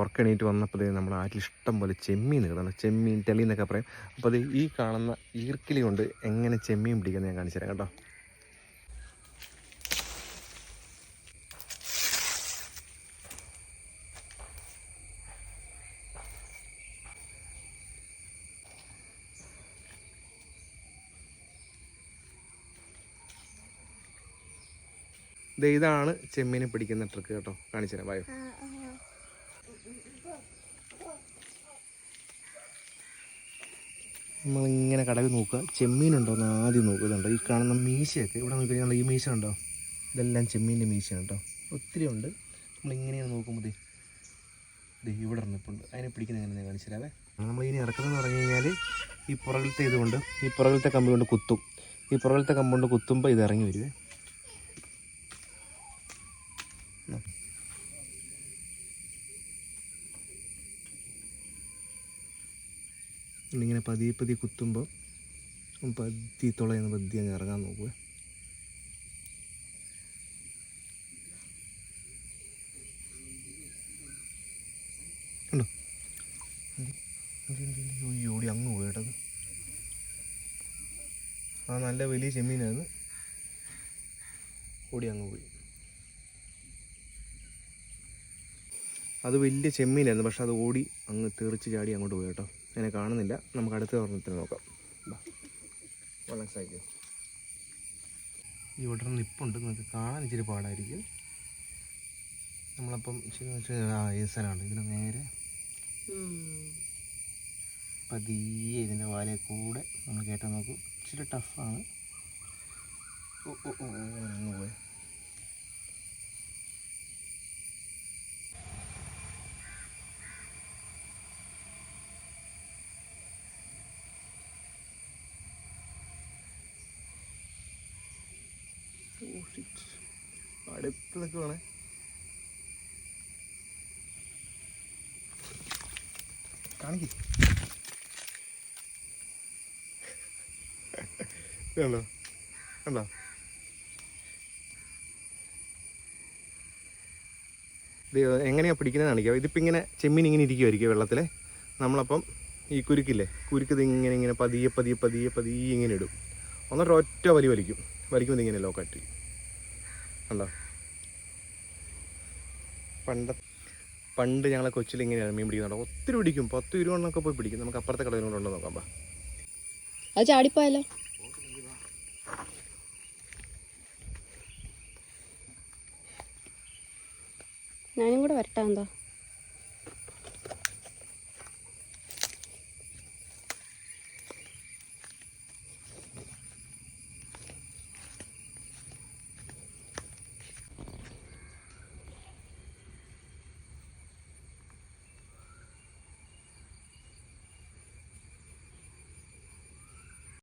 ഉറക്കണീറ്റ് വന്നപ്പോൾ നമ്മുടെ ആറ്റിൽ ഇഷ്ടം പോലെ ചെമ്മീൻ കിടന്നു ചെമ്മീൻ തെളി എന്നൊക്കെ പറയും. അപ്പോൾ അത് ഈ കാണുന്ന ഈർക്കിലി കൊണ്ട് എങ്ങനെ ചെമ്മീൻ പിടിക്കുന്നത് ഞാൻ കാണിച്ചു തരാം കേട്ടോ ദേ ഇതാണ് ചെമ്മീനെ പിടിക്കുന്ന ട്രിക്ക് കേട്ടോ കാണിച്ചു തരാം. വായോ നമ്മളിങ്ങനെ കടവിൽ നോക്കുക. ചെമ്മീനുണ്ടോ എന്ന് ആദ്യം നോക്കുന്നുണ്ടോ ഈ കാണുന്ന മീശയൊക്കെ. ഇവിടെ നോക്കി കഴിഞ്ഞാൽ ഈ മീശ ഉണ്ടോ ഇതെല്ലാം ചെമ്മീന്റെ മീശയാണ് കേട്ടോ ഒത്തിരി ഉണ്ട്. നമ്മളിങ്ങനെയാണ് നോക്കുമ്പോൾ ദേ ഇവിടെ ഇറങ്ങിപ്പുണ്ട് അതിനെ പിടിക്കുന്ന എങ്ങനെ കാണിച്ചു തരാവേ. നമ്മൾ ഇനി ഇറക്കുന്നതെന്ന് പറഞ്ഞു കഴിഞ്ഞാൽ ഈ പുറകിലത്തെ ഇതുകൊണ്ട് ഈ പുറകിലത്തെ കമ്പി കൊണ്ട് കുത്തും. ഈ പുറകിലത്തെ കമ്പ് കൊണ്ട് കുത്തുമ്പോൾ ഇത് ഇറങ്ങി വരുവേ. ഇങ്ങനെ പതിയെ പതിയെ കുത്തുമ്പോൾ പതി തുളയെന്ന് പതി അങ്ങ് ഇറങ്ങാൻ നോക്കുക ഓടി അങ്ങ് പോയിട്ടത് ആ നല്ല വലിയ ചെമ്മീനായിരുന്നു ഓടി അങ്ങ് പോയി. അത് വലിയ ചെമ്മീനായിരുന്നു പക്ഷെ അത് ഓടി അങ്ങ് തെറിച്ച് ചാടി അങ്ങോട്ട് പോയി കേട്ടോ. അതിനെ കാണുന്നില്ല. നമുക്ക് അടുത്ത ഓർമ്മത്തിന് നോക്കാം. വെള്ളം സഹായിക്കും ഇവിടെ നിപ്പുണ്ട്. നമുക്ക് കാണാൻ ഇച്ചിരി പാടായിരിക്കും. നമ്മളപ്പം ശരി വെച്ചാൽ ഇതിന് നേരെ പതിയെ ഇതിന്റെ വാലയെ കൂടെ നമ്മൾ കേട്ടാൽ നോക്കും. ഇച്ചിരി ടഫാണ് ഓ ഓ ഓ പോയി. അടുത്ത് നിൽക്കുവാണേ കാണിക്ക്. കണ്ടോ? കണ്ടോ? ഇത് എങ്ങനെയാണ് പിടിക്കുന്നത് കാണിക്കാം. ഇതിപ്പോൾ ഇങ്ങനെ ചെമ്മീൻ ഇങ്ങനെ ഇരിക്കുമായിരിക്കും വെള്ളത്തിൽ നമ്മളപ്പം ഈ കുരുക്കില്ലേ? കുരുക്ക് ഇങ്ങനെ ഇങ്ങനെ പതിയെ പതിയെ പതിയെ പതിയെ ഇങ്ങനെ ഇടും. ഒന്നിട്ട് ഒറ്റ വലി വലിക്കും. വലിക്കുമ്പോൾ ഇതിങ്ങനെ ലോക്കായിട്ട് കണ്ടോ? പണ്ട പണ്ട് ഞങ്ങളെ കൊച്ചിൽ ഇങ്ങനെയാണ് മീൻ പിടിക്കുന്നുണ്ടോ ഒത്തിരി പിടിക്കും. പത്ത് ഇരുപണ്ണൊക്കെ പോയി പിടിക്കും. നമുക്ക് അപ്പുറത്തെ കടലിൽ ഉണ്ടോ നോക്കാം ബാ അത് ചാടിപ്പോയാലോ? ഞാനും കൂടെ വരട്ടാ എന്താ.